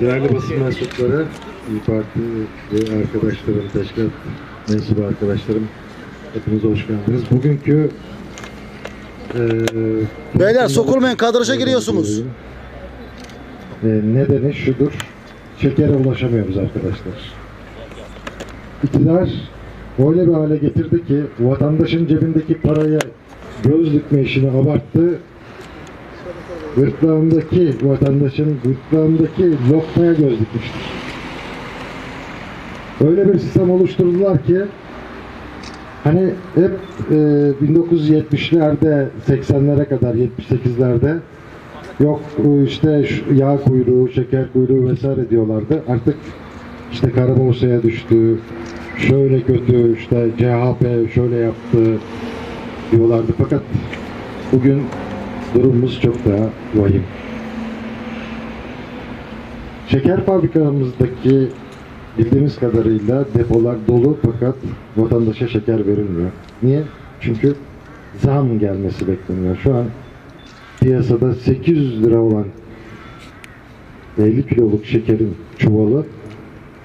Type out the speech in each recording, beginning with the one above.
Değerli basın mensupları, İYİ Parti ve arkadaşlarım, teşkilat mensubu arkadaşlarım, hepiniz hoş geldiniz. Bugünkü eee Beyler, sokulmayın, kadraja giriyorsunuz. Eee, nedeni şudur, şekere ulaşamıyoruz arkadaşlar. İktidar öyle bir hale getirdi ki vatandaşın cebindeki paraya göz dikme işini abarttı. Gırtlağındaki vatandaşın gırtlağındaki lokmaya göz dikmiştir. Öyle bir sistem oluşturdular ki hani hep e, 1970'lerde 80'lere kadar 78'lerde yok e, işte yağ kuyruğu, şeker kuyruğu vesaire diyorlardı. Artık işte kara borsaya düştü. Şöyle kötü işte CHP şöyle yaptı diyorlardı. Fakat bugün durumumuz çok daha vahim. Şeker fabrikamızdaki bildiğimiz kadarıyla depolar dolu fakat vatandaşa şeker verilmiyor. Niye? Çünkü zam gelmesi bekleniyor. Şu an piyasada 800 lira olan 50 kiloluk şekerin çuvalı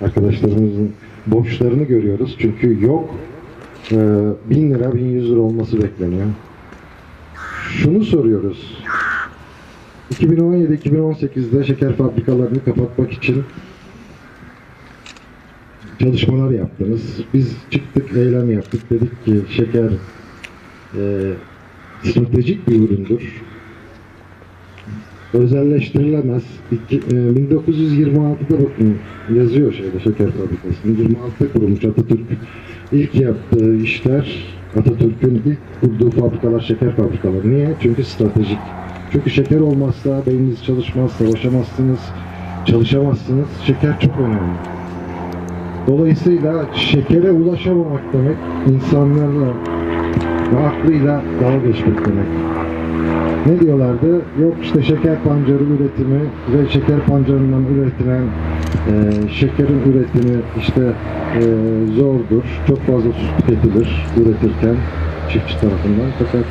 arkadaşlarımızın borçlarını görüyoruz. Çünkü yok e, 1000 lira 1100 lira olması bekleniyor. Şunu soruyoruz. 2017-2018'de şeker fabrikalarını kapatmak için çalışmalar yaptınız. Biz çıktık, eylem yaptık. Dedik ki şeker e, stratejik bir üründür. Özelleştirilemez. İki, e, 1926'da bakın yazıyor şeyde şeker fabrikasını. 26'da kurulmuş Atatürk. İlk yaptığı işler Atatürk'ün ilk kurduğu fabrikalar şeker fabrikaları. Niye? Çünkü stratejik. Çünkü şeker olmazsa beyniniz çalışmaz, savaşamazsınız, çalışamazsınız. Şeker çok önemli. Dolayısıyla şekere ulaşamamak demek insanlarla ve aklıyla dalga geçmek demek. Ne diyorlardı? Yok işte şeker pancarı üretimi ve şeker pancarından üretilen e, şekerin üretimi işte e, zordur. Çok fazla su tüketilir üretirken çiftçi tarafından. Fakat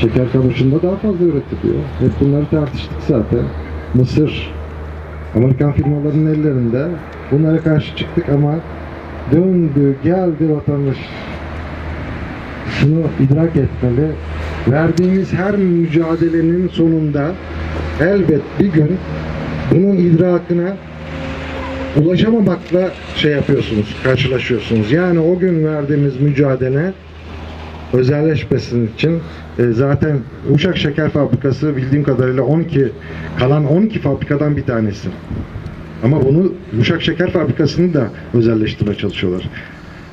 şeker kamışında daha fazla üretiliyor. Hep bunları tartıştık zaten. Mısır Amerikan firmalarının ellerinde. Bunlara karşı çıktık ama döndü geldi vatandaş şunu idrak etmeli. Verdiğimiz her mücadelenin sonunda elbet bir gün bunun idrakına ulaşamamakla şey yapıyorsunuz, karşılaşıyorsunuz. Yani o gün verdiğimiz mücadele özelleşmesin için e, zaten Uşak Şeker Fabrikası bildiğim kadarıyla 12 kalan 12 fabrikadan bir tanesi. Ama bunu Uşak Şeker Fabrikası'nı da özelleştirmeye çalışıyorlar.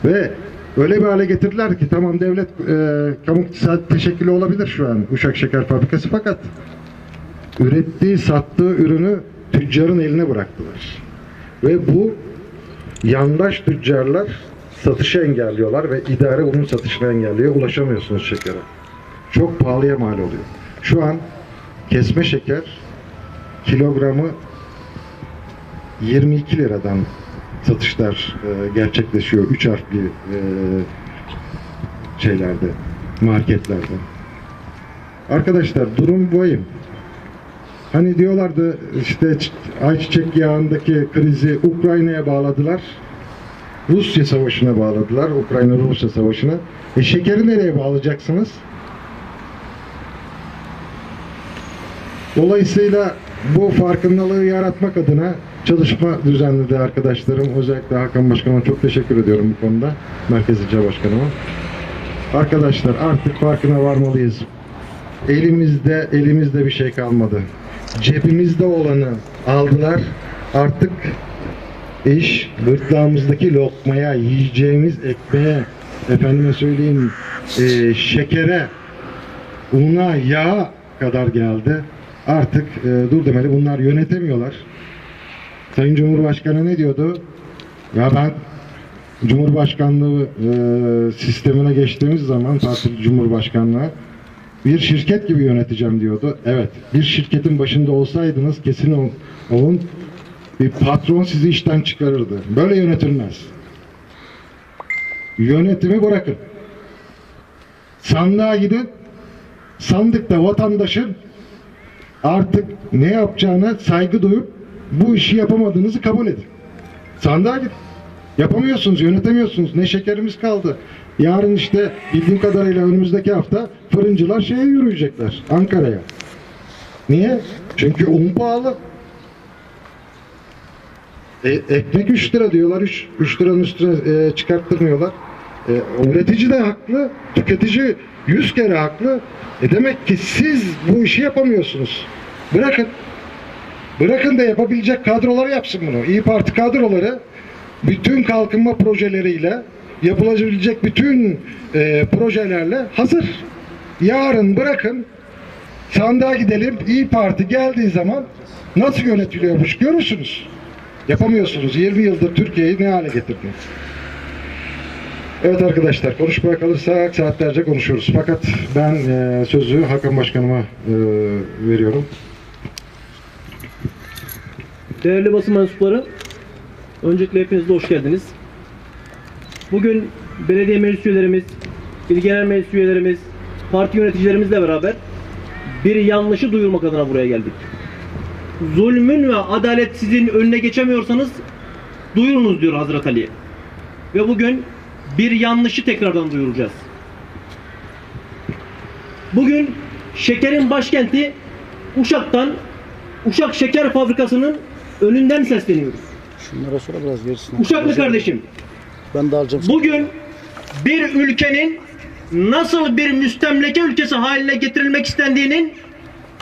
Ve öyle bir hale getirdiler ki tamam devlet e, kamu iktisadi teşekkülü olabilir şu an Uşak Şeker Fabrikası fakat ürettiği, sattığı ürünü tüccarın eline bıraktılar. Ve bu yandaş tüccarlar satışı engelliyorlar ve idare bunun satışını engelliyor. Ulaşamıyorsunuz şekere. Çok pahalıya mal oluyor. Şu an kesme şeker kilogramı 22 liradan satışlar e, gerçekleşiyor. Üç harfli e, şeylerde, marketlerde. Arkadaşlar durum vahim. Hani diyorlardı işte ayçiçek yağındaki krizi Ukrayna'ya bağladılar. Rusya savaşına bağladılar. Ukrayna-Rusya savaşına. E şekeri nereye bağlayacaksınız? Dolayısıyla bu farkındalığı yaratmak adına çalışma düzenledi arkadaşlarım. Özellikle Hakan Başkanıma çok teşekkür ediyorum bu konuda. Merkez İlçe Başkanıma. Arkadaşlar artık farkına varmalıyız. Elimizde elimizde bir şey kalmadı. Cebimizde olanı aldılar. Artık iş gırtlağımızdaki lokmaya, yiyeceğimiz ekmeğe, efendime söyleyeyim e, şekere, una, yağa kadar geldi. Artık e, dur demeli bunlar yönetemiyorlar. Sayın Cumhurbaşkanı ne diyordu? Ya ben Cumhurbaşkanlığı e, sistemine geçtiğimiz zaman partili Cumhurbaşkanlığı bir şirket gibi yöneteceğim diyordu. Evet, bir şirketin başında olsaydınız kesin ol- olun bir patron sizi işten çıkarırdı. Böyle yönetilmez. Yönetimi bırakın. Sandığa gidin. Sandıkta vatandaşın artık ne yapacağına saygı duyup bu işi yapamadığınızı kabul edin. Sandığa gidin. Yapamıyorsunuz, yönetemiyorsunuz. Ne şekerimiz kaldı. Yarın işte bildiğim kadarıyla önümüzdeki hafta fırıncılar şeye yürüyecekler. Ankara'ya. Niye? Çünkü un pahalı. E, ekmek 3 lira diyorlar. 3, 3 liranın üstüne e, çıkarttırmıyorlar. E, üretici de haklı. Tüketici 100 kere haklı. E demek ki siz bu işi yapamıyorsunuz. Bırakın. Bırakın da yapabilecek kadrolar yapsın bunu. İyi Parti kadroları bütün kalkınma projeleriyle yapılabilecek bütün e, projelerle hazır. Yarın bırakın sandığa gidelim. İyi Parti geldiği zaman nasıl yönetiliyormuş görürsünüz. Yapamıyorsunuz. 20 yıldır Türkiye'yi ne hale getirdiniz? Evet arkadaşlar konuşmaya kalırsak saatlerce konuşuyoruz. Fakat ben e, sözü Hakan Başkanıma e, veriyorum. Değerli basın mensupları, öncelikle hepiniz hoş geldiniz. Bugün belediye meclis üyelerimiz, il genel meclis üyelerimiz, parti yöneticilerimizle beraber bir yanlışı duyurmak adına buraya geldik. Zulmün ve adaletsizliğin önüne geçemiyorsanız duyurunuz diyor Hazreti Ali. Ve bugün bir yanlışı tekrardan duyuracağız. Bugün şekerin başkenti Uşak'tan Uşak Şeker Fabrikası'nın önünden sesleniyoruz. Şunlara sonra biraz gerisine. Uşaklı kardeşim, Ben de alacağım. bugün bir ülkenin nasıl bir müstemleke ülkesi haline getirilmek istendiğinin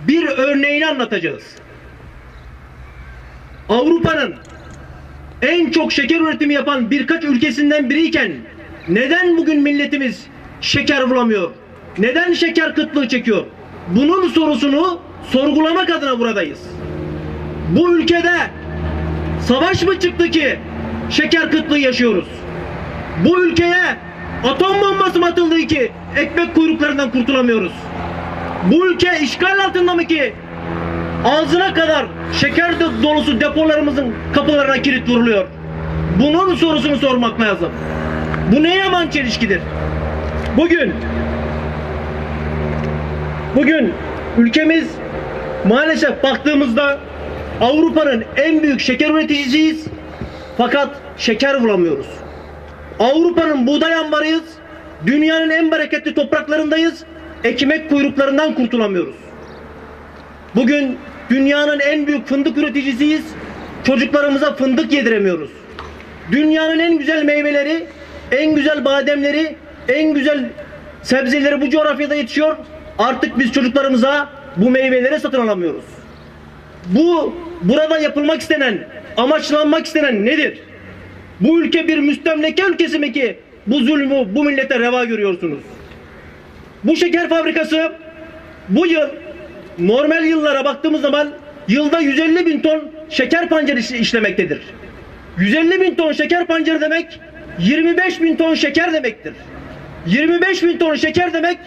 bir örneğini anlatacağız. Avrupa'nın en çok şeker üretimi yapan birkaç ülkesinden biriyken neden bugün milletimiz şeker bulamıyor? Neden şeker kıtlığı çekiyor? Bunun sorusunu sorgulamak adına buradayız. Bu ülkede savaş mı çıktı ki şeker kıtlığı yaşıyoruz? Bu ülkeye atom bombası mı atıldı ki ekmek kuyruklarından kurtulamıyoruz? Bu ülke işgal altında mı ki ağzına kadar şeker dolusu depolarımızın kapılarına kilit vuruluyor? Bunun sorusunu sormak lazım. Bu ne yaman çelişkidir? Bugün bugün ülkemiz maalesef baktığımızda Avrupa'nın en büyük şeker üreticisiyiz. Fakat şeker bulamıyoruz. Avrupa'nın buğday ambarıyız. Dünyanın en bereketli topraklarındayız. Ekmek kuyruklarından kurtulamıyoruz. Bugün dünyanın en büyük fındık üreticisiyiz. Çocuklarımıza fındık yediremiyoruz. Dünyanın en güzel meyveleri, en güzel bademleri, en güzel sebzeleri bu coğrafyada yetişiyor. Artık biz çocuklarımıza bu meyveleri satın alamıyoruz. Bu burada yapılmak istenen, amaçlanmak istenen nedir? Bu ülke bir müstemleke ülkesi mi ki bu zulmü bu millete reva görüyorsunuz? Bu şeker fabrikası bu yıl normal yıllara baktığımız zaman yılda 150 bin ton şeker pancarı iş- işlemektedir. 150 bin ton şeker pancarı demek 25 bin ton şeker demektir. 25 bin ton şeker demek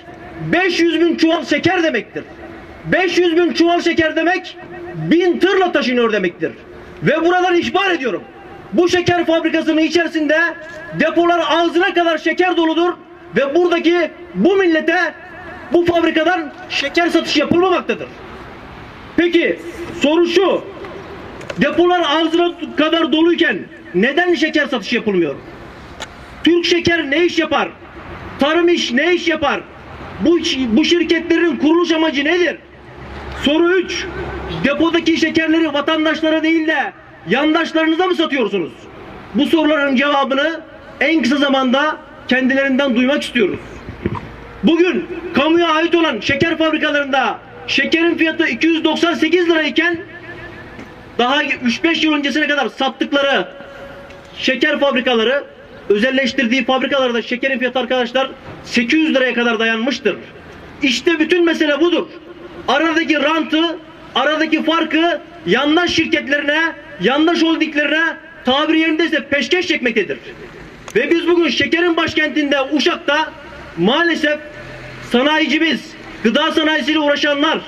500 bin çuval şeker demektir. 500 bin çuval şeker demek bin tırla taşınıyor demektir. Ve buradan ihbar ediyorum. Bu şeker fabrikasının içerisinde depolar ağzına kadar şeker doludur ve buradaki bu millete bu fabrikadan şeker satışı yapılmamaktadır. Peki soru şu. Depolar ağzına kadar doluyken neden şeker satışı yapılmıyor? Türk Şeker ne iş yapar? Tarım iş ne iş yapar? Bu, bu şirketlerin kuruluş amacı nedir? Soru 3. Depodaki şekerleri vatandaşlara değil de yandaşlarınıza mı satıyorsunuz? Bu soruların cevabını en kısa zamanda kendilerinden duymak istiyoruz. Bugün kamuya ait olan şeker fabrikalarında şekerin fiyatı 298 lirayken daha 3-5 yıl öncesine kadar sattıkları şeker fabrikaları özelleştirdiği fabrikalarda şekerin fiyatı arkadaşlar 800 liraya kadar dayanmıştır. İşte bütün mesele budur. Aradaki rantı, aradaki farkı yandaş şirketlerine, yandaş holdinglerine tabiri yerindeyse peşkeş çekmektedir. Ve biz bugün şekerin başkentinde Uşak'ta maalesef sanayicimiz, gıda sanayisiyle uğraşanlar,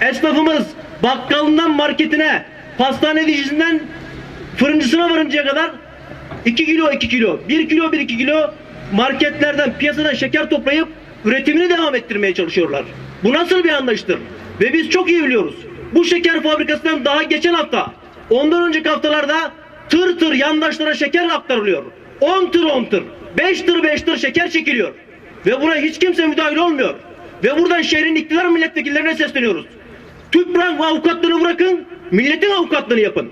esnafımız bakkalından marketine, pastanecisinden fırıncısına varıncaya kadar 2 kilo 2 kilo, 1 kilo 1 2 kilo marketlerden piyasadan şeker toplayıp üretimini devam ettirmeye çalışıyorlar. Bu nasıl bir anlayıştır? Ve biz çok iyi biliyoruz. Bu şeker fabrikasından daha geçen hafta, ondan önceki haftalarda tır tır yandaşlara şeker aktarılıyor. 10 tır 10 tır, 5 tır 5 tır şeker çekiliyor. Ve buna hiç kimse müdahil olmuyor. Ve buradan şehrin iktidar milletvekillerine sesleniyoruz. TÜPRAN avukatlığını bırakın, milletin avukatlığını yapın.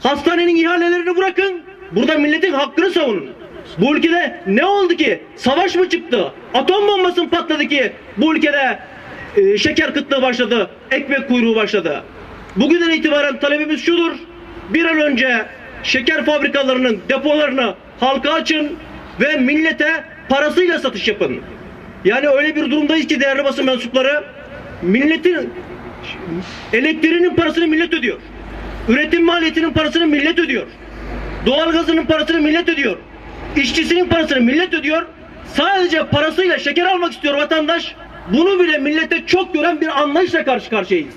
Hastanenin ihalelerini bırakın. Burada milletin hakkını savunun. Bu ülkede ne oldu ki? Savaş mı çıktı? Atom bombası mı patladı ki bu ülkede e, şeker kıtlığı başladı, ekmek kuyruğu başladı. Bugünden itibaren talebimiz şudur. Bir an önce şeker fabrikalarının depolarını halka açın ve millete parasıyla satış yapın. Yani öyle bir durumdayız ki değerli basın mensupları milletin elektriğinin parasını millet ödüyor. Üretim maliyetinin parasını millet ödüyor. Doğalgazının parasını millet ödüyor. İşçisinin parasını millet ödüyor. Sadece parasıyla şeker almak istiyor vatandaş. Bunu bile millete çok gören bir anlayışla karşı karşıyayız.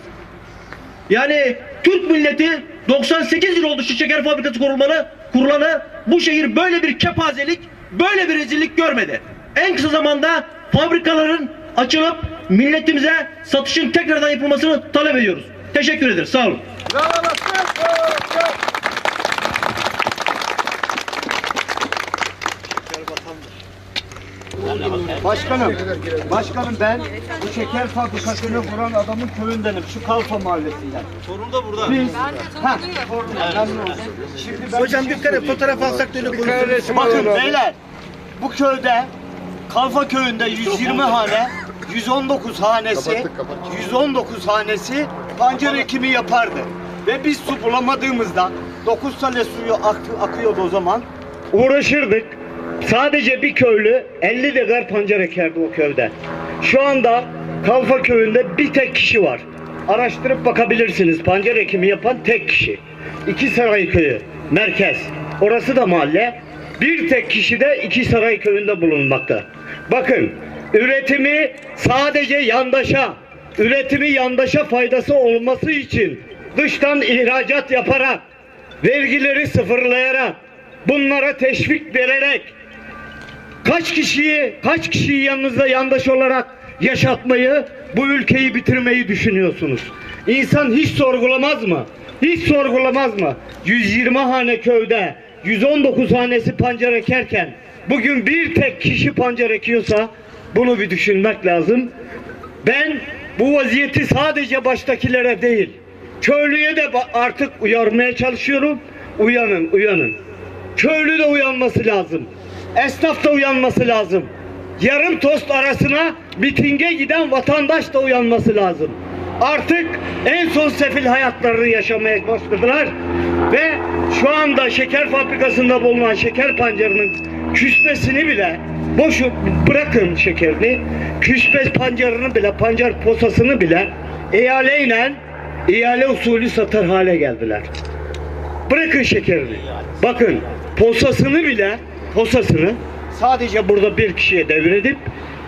Yani Türk milleti 98 yıl oldu şu şeker fabrikası kurulmalı, kurulanı. Bu şehir böyle bir kepazelik, böyle bir rezillik görmedi. En kısa zamanda fabrikaların açılıp milletimize satışın tekrardan yapılmasını talep ediyoruz. Teşekkür ederiz. Sağ olun. Başkanım, başkanım ben bu şeker fabrikasını kuran adamın köyündenim. Şu Kalfa mahallesinden. Sorun da burada. Biz, ha, memnun oldum. Şimdi ben Hocam dikkat et fotoğraf alsak da öyle konuşuruz. Bakın beyler, bu köyde, Kalfa köyünde 120 hane, 119 hanesi, 119 hanesi pancar ekimi yapardı. Ve biz su bulamadığımızda 9 sene suyu aktı, akıyordu o zaman. Uğraşırdık. Sadece bir köylü 50 dekar pancar ekerdi o köyde. Şu anda Kalfa köyünde bir tek kişi var. Araştırıp bakabilirsiniz. Pancar ekimi yapan tek kişi. İki saray köyü, merkez. Orası da mahalle. Bir tek kişi de iki saray köyünde bulunmakta. Bakın, üretimi sadece yandaşa, üretimi yandaşa faydası olması için dıştan ihracat yaparak, vergileri sıfırlayarak, bunlara teşvik vererek, kaç kişiyi kaç kişiyi yanınızda yandaş olarak yaşatmayı bu ülkeyi bitirmeyi düşünüyorsunuz. İnsan hiç sorgulamaz mı? Hiç sorgulamaz mı? 120 hane köyde 119 hanesi pancar ekerken bugün bir tek kişi pancar ekiyorsa bunu bir düşünmek lazım. Ben bu vaziyeti sadece baştakilere değil, köylüye de artık uyarmaya çalışıyorum. Uyanın, uyanın. Köylü de uyanması lazım. Esnaf da uyanması lazım. Yarım tost arasına mitinge giden vatandaş da uyanması lazım. Artık en son sefil hayatlarını yaşamaya başladılar ve şu anda şeker fabrikasında bulunan şeker pancarının küsmesini bile boşu bırakın şekerini küspe pancarını bile pancar posasını bile ihaleyle ihale usulü satar hale geldiler. Bırakın şekerini. Bakın posasını bile posasını sadece burada bir kişiye devredip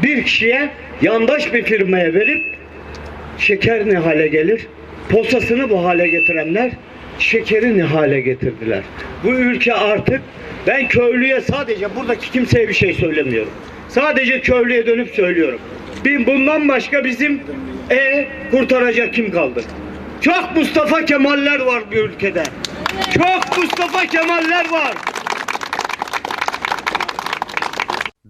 bir kişiye yandaş bir firmaya verip şeker ne hale gelir? Posasını bu hale getirenler şekeri ne hale getirdiler? Bu ülke artık ben köylüye sadece buradaki kimseye bir şey söylemiyorum. Sadece köylüye dönüp söylüyorum. Bir bundan başka bizim e kurtaracak kim kaldı? Çok Mustafa Kemaller var bu ülkede. Çok Mustafa Kemaller var.